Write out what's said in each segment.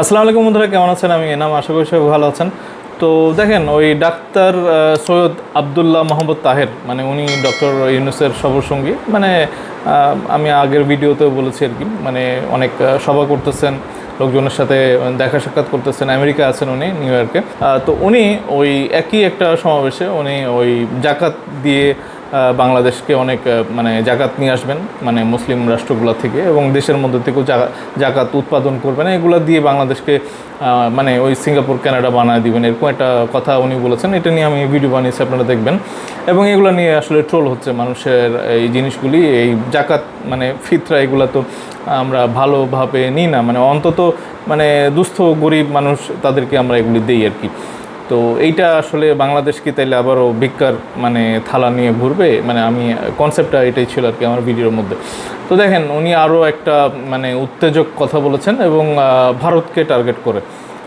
আসসালামু আলাইকুম বন্ধুরা, কেমন আছেন? আমি এনাম, আশা করি সবাই ভালো আছেন। তো দেখেন, ওই ডাক্তার সৈয়দ আবদুল্লাহ মোহাম্মদ তাহের মানে উনি ডক্টর ইউনুসের সবরসঙ্গী মানে আমি আগের ভিডিওতেও বলেছি আর কি মানে অনেক সভা করতেছেন, লোকজনের সাথে দেখা সাক্ষাৎ করতেছেন আমেরিকা আছেন উনি, নিউ ইয়র্কে। তো উনি ওই একই একটা সমাবেশে, উনি ওই জাকাত দিয়ে বাংলাদেশকে অনেক মানে জাকাত নিয়ে আসবেন মানে মুসলিম রাষ্ট্রগুলো থেকে এবং দেশের মধ্যে থেকেও জাকাত উৎপাদন করবেন। এগুলো দিয়ে বাংলাদেশকে মানে ওই সিঙ্গাপুর, কানাডা বানায় দিবেন, এরকম একটা কথা উনি বলেছেন। এটা নিয়ে আমি ভিডিও বানিয়েছি, আপনারা দেখবেন। এবং এগুলো নিয়ে আসলে ট্রোল হচ্ছে মানুষের এই জিনিসগুলি, এই জাকাত মানে ফিতরা, এগুলো তো আমরা ভালোভাবে নিই না। মানে অন্তত মানে দুস্থ, গরিব মানুষ তাদেরকে আমরা এগুলি দিই আর কি। তো এইটা আসলে বাংলাদেশ কি তাইলে আবারও ভিক্ষার মানে থালা নিয়ে ঘুরবে? মানে আমি কনসেপ্টটা এটাই ছিল আর কি আমার ভিডিওর মধ্যে। তো দেখেন, উনি আরও একটা মানে উত্তেজক কথা বলেছেন এবং ভারতকে টার্গেট করে।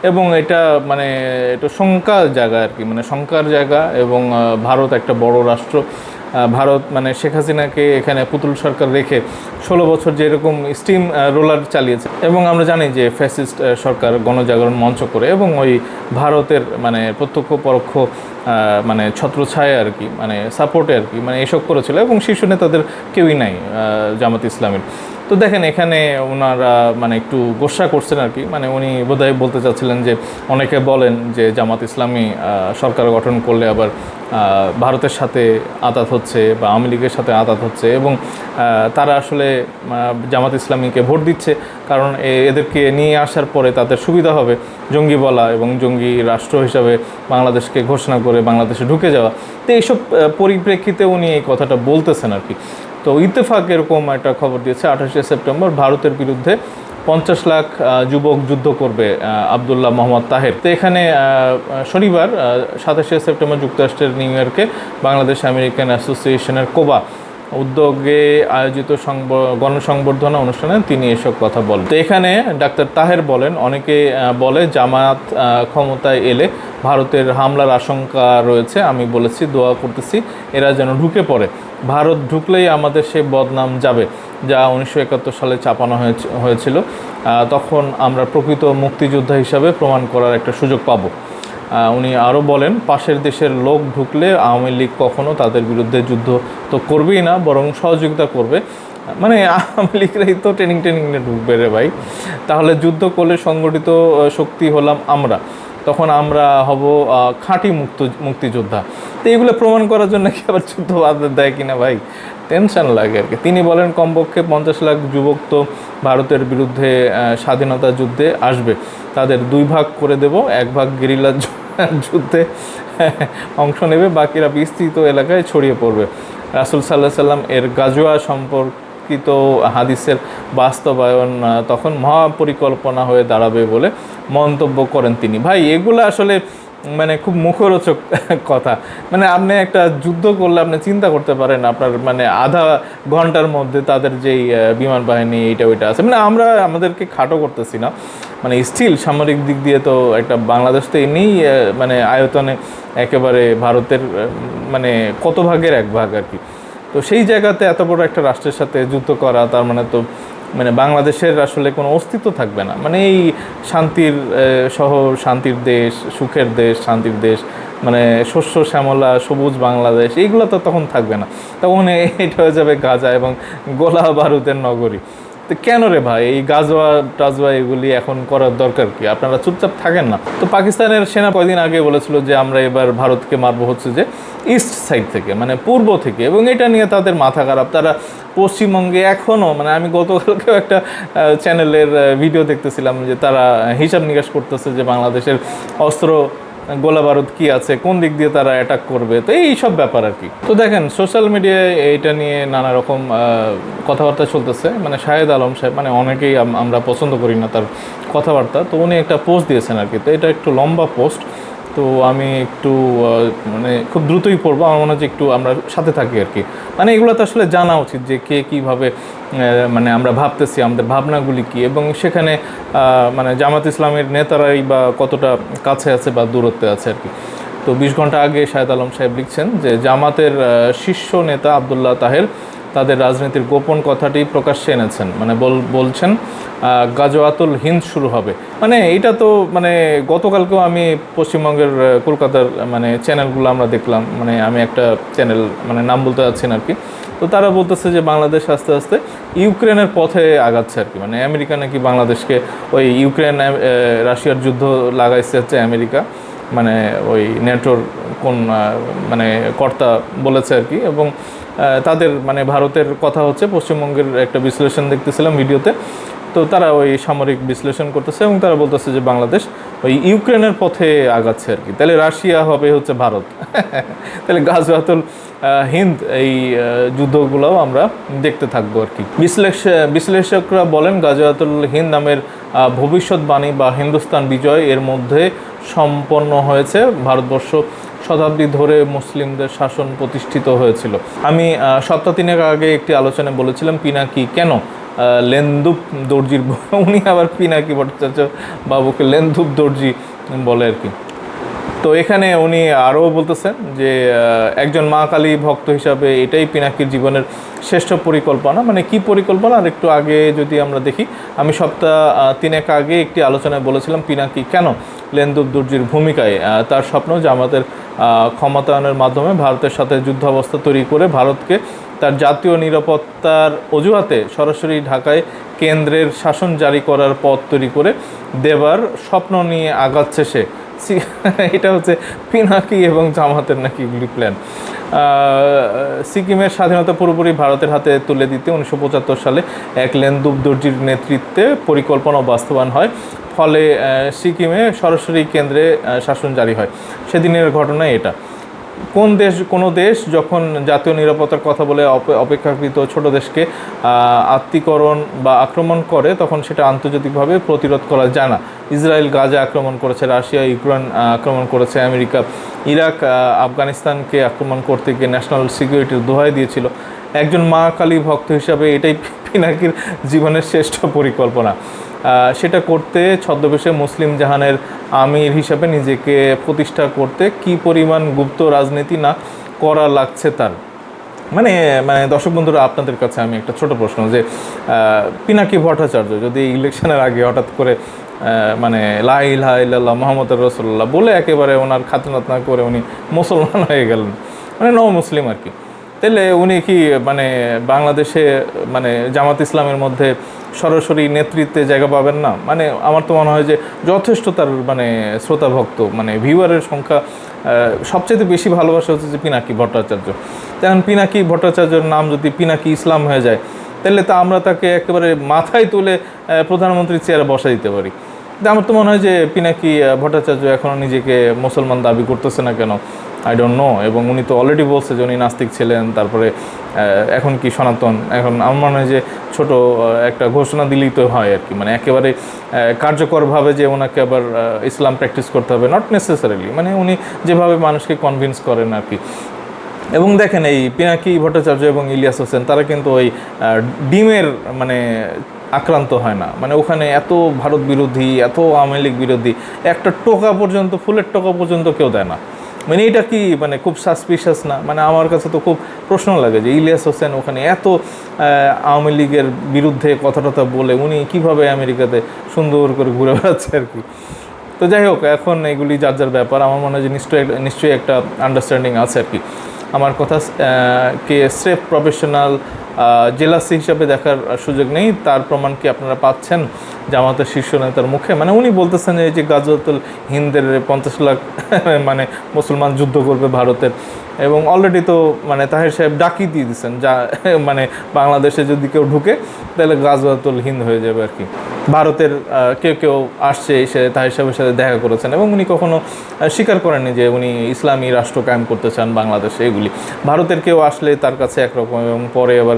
এবং এটা মানে এটা শঙ্কার জায়গা আর কি মানে শঙ্কার জায়গা এবং ভারত একটা বড় রাষ্ট্র। ভারত মানে শেখ হাসিনাকে এখানে পুতুল সরকার রেখে ষোলো বছর যেরকম স্টিম রোলার চালিয়েছে। এবং আমরা জানি যে ফ্যাসিস্ট সরকার গণজাগরণ মঞ্চ করে এবং ওই ভারতের মানে প্রত্যক্ষ, পরোক্ষ মানে ছত্রছায়া আর কি মানে সাপোর্টে আর কি মানে এসব করেছিল এবং শীর্ষ নেতাদের কেউই নাই জামাত ইসলামের। তো দেখেন, এখানে ওনারা মানে একটু গোসা করছেন আর কি মানে উনি বোধহয় বলতে চাচ্ছিলেন যে অনেকে বলেন যে জামাত ইসলামী সরকার গঠন করলে আবার ভারতের সাথে আতাত হচ্ছে বা আওয়ামী লীগের সাথে আতাত হচ্ছে এবং তারা আসলে জামাত ইসলামীকে ভোট দিচ্ছে। কারণ এদেরকে নিয়ে আসার পরে তাদের সুবিধা হবে জঙ্গি বলা এবং জঙ্গি রাষ্ট্র হিসাবে বাংলাদেশকে ঘোষণা করে বাংলাদেশে ঢুকে যাওয়া। তো এইসব পরিপ্রেক্ষিতে উনি এই কথাটা বলতেছেন আর কি। তো ইত্তেফাক এরকম একটা খবর দিয়েছে আঠাশে সেপ্টেম্বর ভারতের বিরুদ্ধে পঞ্চাশ লাখ যুবক যুদ্ধ করবে আবদুল্লাহ মোহাম্মদ তাহের। তো এখানে শনিবার সাতাশে সেপ্টেম্বর যুক্তরাষ্ট্রের নিউ ইয়র্কে বাংলাদেশ আমেরিকান অ্যাসোসিয়েশনের কোবা উদ্যোগে আয়োজিত সংব- গণসংবর্ধনা অনুষ্ঠানে তিনি এসব কথা বলেন। তো এখানে ডাক্তার তাহের বলেন, অনেকে বলে জামায়াত ক্ষমতায় এলে ভারতের হামলার আশঙ্কা রয়েছে, আমি বলেছি, দোয়া করতেছি, এরা যেন ঢুকে পড়ে। ভারত ঢুকলেই আমাদের সে বদনাম যাবে। যা উনিশশো একাত্তর সালে চাপানো হয়েছে- হয়েছিল তখন আমরা প্রকৃত মুক্তিযোদ্ধা হিসাবে প্রমাণ করার একটা সুযোগ পাবো। উনি আরও বলেন, পাশের দেশের লোক ঢুকলে আওয়ামী লীগ কখনো তাদের বিরুদ্ধে যুদ্ধ তো করবেই না, বরং সহযোগিতা করবে। মানে আওয়ামী লীগরাই তো ট্রেনিং ট্রেনিং নিয়ে ঢুকবে রে ভাই। তাহলে যুদ্ধ করলে সংগঠিত শক্তি হলাম আমরা। তখন আমরা হব খাঁটি মুক্ত, মুক্তিযোদ্ধা। তো এগুলো প্রমাণ করার জন্য কি আবার যুদ্ধ বাদ দেয় কিনা ভাই? টেনশন লাগে আর কি। তিনি বলেন, কমপক্ষে পঞ্চাশ লাখ যুবক তো ভারতের বিরুদ্ধে স্বাধীনতা যুদ্ধে আসবে। তাদের দুই ভাগ করে দেব, এক ভাগ গেরিলা যুদ্ধে অংশ নেবে, বাকিরা বিস্তৃত এলাকায় ছড়িয়ে পড়বে। রাসুল সাল্লাহ সাল্লাম এর গাজোয়া সম্পর্কিত হাদিসের বাস্তবায়ন তখন মহাপরিকল্পনা হয়ে দাঁড়াবে বলে মন্তব্য করেন তিনি। ভাই, এগুলো আসলে মানে খুব মুখরোচক কথা। মানে আপনি একটা যুদ্ধ করলে আপনি চিন্তা করতে পারেন, আপনার মানে আধা ঘণ্টার মধ্যে তাদের যেই বিমান বাহিনী এইটা ওইটা আছে। মানে আমরা আমাদেরকে খাটো করতেছি না। মানে স্টিল সামরিক দিক দিয়ে তো একটা বাংলাদেশ তো এমনিই মানে আয়তনে একেবারে ভারতের মানে কত ভাগের এক ভাগ আর কি। তো সেই জায়গাতে এত বড় একটা রাষ্ট্রের সাথে যুদ্ধ করা, তার মানে তো মানে বাংলাদেশের আসলে কোনো অস্তিত্ব থাকবে না। মানে এই শান্তির শহর, শান্তির দেশ, সুখের দেশ, শান্তির দেশ মানে শস্য, শ্যামলা, সবুজ বাংলাদেশ, এইগুলো তো তখন থাকবে না। তখন এটা হয়ে যাবে গাজা এবং গোলা বারুদের নগরী। তো কেন রে ভাই? এই গাজওয়া, টাজওয়া এগুলি এখন করার দরকার কি? আপনারা চুপচাপ থাকেন না। তো পাকিস্তানের সেনা কয়দিন আগে বলেছিল যে আমরা এবার ভারতকে মারবো হচ্ছে যে ইস্ট সাইড থেকে মানে পূর্ব থেকে, এবং এটা নিয়ে তাদের মাথা খারাপ। তারা পশ্চিমবঙ্গে এখনও মানে আমি গতকালকেও একটা চ্যানেলের ভিডিও দেখতেছিলাম যে তারা হিসাব নিকাশ করতেছে যে বাংলাদেশের অস্ত্র গোলা বারুদ কি আছে, কোন দিক দিয়ে তারা অ্যাটাক করবে, তো এই সব ব্যাপার আর কি। তো দেখেন সোশ্যাল মিডিয়ায় এইটা নিয়ে নানা রকম কথাবার্তা চলতেছে। মানে শাহেদ আলম সাহেব মানে অনেকেই আমরা পছন্দ করি না তার কথাবার্তা। তো উনি একটা পোস্ট দিয়েছেন আর কি। তো এটা একটু লম্বা পোস্ট তো আমি একটু মানে খুব দ্রুতই পড়ব। আমার মনে হচ্ছে একটু আমরা সাথে থাকি আর কি। মানে এগুলো তো আসলে জানা উচিত যে কে কীভাবে মানে আমরা ভাবতেছি, আমাদের ভাবনাগুলি কি? এবং সেখানে মানে জামাত ইসলামের নেতারাই বা কতটা কাছে আছে বা দূরত্বে আছে আর কি। তো বিশ ঘণ্টা আগে শাহেদ আলম সাহেব লিখছেন যে, জামাতের শীর্ষ নেতা আবদুল্লাহ তাহের তাদের রাজনীতির গোপন কথাটি প্রকাশ্যে এনেছেন। মানে বল বলছেন আহ, গাজওয়াতুল হিন্দ শুরু হবে। মানে এটা তো মানে গতকালকেও আমি পশ্চিমবঙ্গের কলকাতার মানে চ্যানেলগুলো আমরা দেখলাম। মানে আমি একটা চ্যানেল মানে নাম বলতে যাচ্ছি না আর কি। তো তারা বলতেছে যে বাংলাদেশ আস্তে আস্তে ইউক্রেনের পথে আগাচ্ছে আর কি। মানে আমেরিকা নাকি বাংলাদেশকে ওই ইউক্রেন রাশিয়ার যুদ্ধ লাগাইছে হচ্ছে আমেরিকা। মানে ওই নেটোর কোন মানে কর্তা বলেছে আর কি। এবং তাদের মানে ভারতের কথা হচ্ছে, পশ্চিমবঙ্গের একটা বিশ্লেষণ দেখতেছিলাম ভিডিওতে। তো তারা ওই সামরিক বিশ্লেষণ করতেছে এবং তারা বলতেছে যে বাংলাদেশ ওই ইউক্রেনের পথে আগাচ্ছে আর কি। তাহলে রাশিয়া হবে হচ্ছে ভারত। তাহলে গাজওয়াতুল হিন্দ এই যুদ্ধগুলোও আমরা দেখতে থাকব আর কি। বিশ্লেষ, বিশ্লেষকরা বলেন গাজওয়াতুল হিন্দ নামের ভবিষ্যৎবাণী বা হিন্দুস্তান বিজয় এর মধ্যে সম্পন্ন হয়েছে। ভারতবর্ষ শতাব্দী ধরে মুসলিমদের শাসন প্রতিষ্ঠিত হয়েছিল। আমি সপ্তাহ তিনেক আগে একটি আলোচনায় বলেছিলাম, পিনাকি কেন? লেন্দুপ দর্জির উনি আবার পিনাকি ভট্টাচার্য বাবুকে লেন্দুপ দর্জি বলে আর কি। তো এখানে উনি আরও বলতেছেন যে একজন মা কালী ভক্ত হিসাবে এটাই পিনাকির জীবনের শ্রেষ্ঠ পরিকল্পনা। মানে কি পরিকল্পনা? আর একটু আগে যদি আমরা দেখি, আমি সপ্তাহ তিনেক আগে একটি আলোচনায় বলেছিলাম পিনাকি কেন লেন্দুব দুর্জির ভূমিকায় তার স্বপ্ন যে আমাদের ক্ষমতায়নের মাধ্যমে ভারতের সাথে যুদ্ধাবস্থা তৈরি করে ভারতকে তার জাতীয় নিরাপত্তার অজুহাতে সরাসরি ঢাকায় কেন্দ্রের শাসন জারি করার পথ তৈরি করে দেবার স্বপ্ন নিয়ে আগাচ্ছে সে। এটা হচ্ছে পিনাকি এবং জামাতের নাকি এগুলি প্ল্যান সিকিমের স্বাধীনতা পুরোপুরি ভারতের হাতে তুলে দিতে উনিশশো পঁচাত্তর সালে এক লেন্দুব দর্জির নেতৃত্বে পরিকল্পনা বাস্তবায়ন হয়। ফলে সিকিমে সরাসরি কেন্দ্রে শাসন জারি হয়। সেদিনের ঘটনা এটা। কোন দেশ, কোনো দেশ যখন জাতীয় নিরাপত্তার কথা বলে অপেক্ষাকৃত ছোট দেশকে আত্মীকরণ বা আক্রমণ করে, তখন সেটা আন্তর্জাতিকভাবে প্রতিরোধ করা যায় না। ইসরায়েল গাজা আক্রমণ করেছে, রাশিয়া, ইউক্রেন আক্রমণ করেছে, আমেরিকা, ইরাক আফগানিস্তানকে আক্রমণ করতে গিয়ে ন্যাশনাল সিকিউরিটির দোহাই দিয়েছিল। একজন মা কালী ভক্ত হিসাবে এটাই পিনাকির জীবনের শ্রেষ্ঠ পরিকল্পনা। সেটা করতে ছদ্মবেশে মুসলিম জাহানের আমির হিসাবে নিজেকে প্রতিষ্ঠা করতে কি পরিমাণ গুপ্ত রাজনীতি না করা লাগছে তার? মানে মানে দর্শক বন্ধুরা, আপনাদের কাছে আমি একটা ছোট প্রশ্ন যে পিনাকি ভট্টাচার্য যদি ইলেকশনের আগে হঠাৎ করে মানে লা ইলাহা ইল্লাল্লাহ মোহাম্মদ রসুল্লাহ বলে একেবারে ওনার খাতনাত না করে উনি মুসলমান হয়ে গেলেন মানে ন মুসলিম আর কি, তাহলে উনি কি মানে বাংলাদেশে মানে জামাত ইসলামের মধ্যে সরাসরি নেতৃত্বে জায়গা পাবেন না। মানে আমার তো মনে হয় যে যথেষ্ট তার মানে শ্রোতা ভক্ত মানে ভিউয়ারের সংখ্যা সবচেয়ে বেশি ভালোবাসা হচ্ছে যে পিনাকি ভট্টাচার্য। তেমন পিনাকি ভট্টাচার্যের নাম যদি পিনাকি ইসলাম হয়ে যায়, তাহলে তা আমরা তাকে একেবারে মাথায় তুলে প্রধানমন্ত্রীর চেয়ারে বসা দিতে পারি। আমার তো মনে হয় যে পিনাকি ভট্টাচার্য এখনও নিজেকে মুসলমান দাবি করতেছে না কেন? আই ডোন্ট নো এবং উনি তো অলরেডি বলছে যে উনি নাস্তিক ছিলেন, তারপরে এখন কি সনাতন? এখন আমার মনে হয় যে ছোট একটা ঘোষণা দিলেই তো হয় আর কি। মানে একেবারে কার্যকরভাবে যে ওনাকে আবার ইসলাম প্র্যাকটিস করতে হবে নট নেসেসারিলি মানে উনি যেভাবে মানুষকে কনভিন্স করেন আর কি। এবং দেখেন এই পিনাকি ভট্টাচার্য এবং ইলিয়াস হোসেন, তারা কিন্তু ওই ডিমের মানে আক্রান্ত হয় না। মানে ওখানে এত ভারত বিরোধী, এত আওয়ামী লীগ বিরোধী, একটা টোকা পর্যন্ত, ফুলের টোকা পর্যন্ত কেউ দেয় না। মানে এটা কি মানে খুব সাসপিশাস না? মানে আমার কাছে তো খুব প্রশ্ন লাগে যে ইলিয়াস হোসেন ওখানে এত আওয়ামী লীগের বিরুদ্ধে কথা টথা বলে উনি কীভাবে আমেরিকাতে সুন্দর করে ঘুরে বেড়াচ্ছে আর কি। তো যাই হোক, এখন এগুলি যার যার ব্যাপার, আমার মনে হয় যে নিশ্চয়ই নিশ্চয়ই একটা আন্ডারস্ট্যান্ডিং আছে আর কি। আমার কথা কে স্রেফ প্রফেশনাল জেলাসি হিসাবে দেখার সুযোগ নেই, তার প্রমাণ কি আপনারা পাচ্ছেন? জামাতের শীর্ষ নেতার মুখে। মানে উনি বলতেছেন এই যে গাজওয়াতুল হিন্দের পঞ্চাশ লাখ মানে মুসলমান যুদ্ধ করবে ভারতের। এবং অলরেডি তো মানে তাহের সাহেব ডাকি দিয়ে দিচ্ছেন যা মানে বাংলাদেশে যদি কেউ ঢুকে, তাহলে গাজওয়াতুল হিন্দ হয়ে যাবে আর কি। ভারতের কেউ কেউ আসছে এসে তাহের সাহেবের সাথে দেখা করেছেন এবং উনি কখনো স্বীকার করেননি যে উনি ইসলামী রাষ্ট্র কায়েম করতে চান বাংলাদেশে এগুলি। ভারতের কেউ আসলে তার কাছে একরকম এবং পরে আবার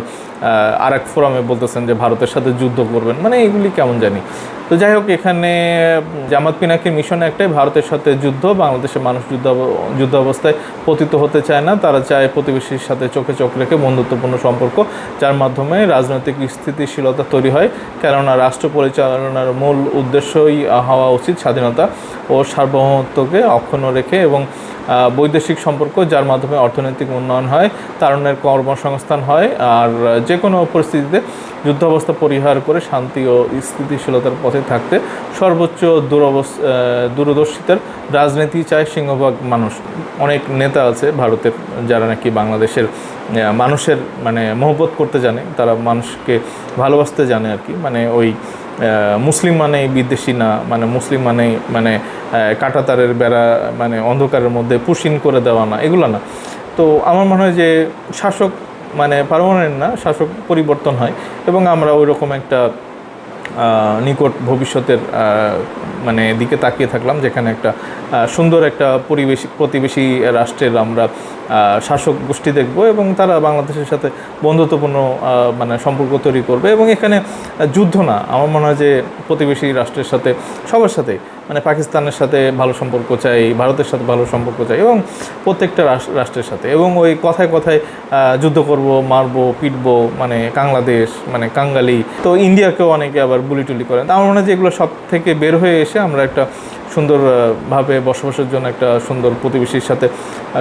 আর এক ফোরামে বলতেছেন যে ভারতের সাথে যুদ্ধ করবেন। মানে এগুলি কেমন জানি। me. তো যাই হোক, এখানে জামাত পিনাকির মিশন একটাই, ভারতের সাথে যুদ্ধ, বাংলাদেশের মানুষ যুদ্ধ যুদ্ধ অবস্থায় পতিত হতে চায় না, তারা চায় প্রতিবেশীর সাথে চোখে চোখ রেখে বন্ধুত্বপূর্ণ সম্পর্ক, যার মাধ্যমে রাজনৈতিক স্থিতিশীলতা তৈরি হয়, কেননা রাষ্ট্র পরিচালনার মূল উদ্দেশ্যই হওয়া উচিত স্বাধীনতা ও সার্বভৌমত্বকে অক্ষুণ্ণ রেখে এবং বৈদেশিক সম্পর্ক, যার মাধ্যমে অর্থনৈতিক উন্নয়ন হয় তারুণের কর্মসংস্থান হয়, আর যে কোনো পরিস্থিতিতে যুদ্ধাবস্থা পরিহার করে শান্তি ও স্থিতিশীলতার পথে থাকতে সর্বোচ্চ দূরবস দূরদর্শিতার রাজনীতি চায় সিংহভাগ মানুষ। অনেক নেতা আছে ভারতের যারা নাকি বাংলাদেশের মানুষের মানে মহব্বত করতে জানে তারা মানুষকে ভালোবাসতে জানে আর কি। মানে ওই মুসলিম মানেই বিদ্বেষী না মানে মুসলিম মানে আহ, কাঁটাতারের বেড়া মানে অন্ধকারের মধ্যে পুশিন করে দেওয়া না এগুলো না। তো আমার মনে হয় যে শাসক মানে পারমানেন্ট না শাসক পরিবর্তন হয় এবং আমরা ওই রকম একটা নিকট ভবিষ্যতের মানে দিকে তাকিয়ে থাকলাম যেখানে একটা সুন্দর একটা পরিবেশ প্রতিবেশী রাষ্ট্রের আমরা শাসক গোষ্ঠী দেখব এবং তারা বাংলাদেশের সাথে বন্ধুত্বপূর্ণ মানে সম্পর্ক তৈরি করবে এবং এখানে যুদ্ধ না। আমার মনে হয় যে প্রতিবেশী রাষ্ট্রের সাথে, সবার সাথে মানে পাকিস্তানের সাথে ভালো সম্পর্ক চাই, ভারতের সাথে ভালো সম্পর্ক চাই এবং প্রত্যেকটা রাষ্ট্রের সাথে এবং ওই কথায় কথায় যুদ্ধ করব, মারবো, পিটবো মানে বাংলাদেশ মানে কাঙ্গালি তো ইন্ডিয়াকেও অনেকে আবার বুলি টুলি করেন। তো আমার মনে হয় যে এগুলো সব থেকে বের হয়ে এসে আমরা একটা সুন্দর আহ, ভাবে বসবাসের জন্য একটা সুন্দর প্রতিবেশীর সাথে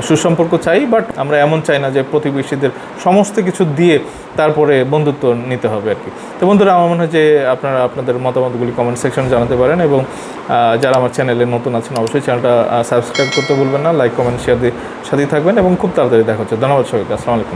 সুসম্পর্ক চাই বাট আমরা এমন চাই না যে প্রতিবেশীদের সমস্ত কিছু দিয়ে তারপরে বন্ধুত্ব নিতে হবে আর কি। তো বন্ধুরা আমার মনে হয় যে আপনারা আপনাদের মতামতগুলি কমেন্ট সেকশনে জানাতে পারেন এবং যারা আমার চ্যানেলে নতুন আছেন অবশ্যই চ্যানেলটা সাবস্ক্রাইব করতে ভুলবেন না লাইক কমেন্ট শেয়ার দিয়ে সাথেই থাকবেন এবং খুব তাড়াতাড়ি দেখা হচ্ছে। ধন্যবাদ সবাইকে আসসালামু আলাইকুম।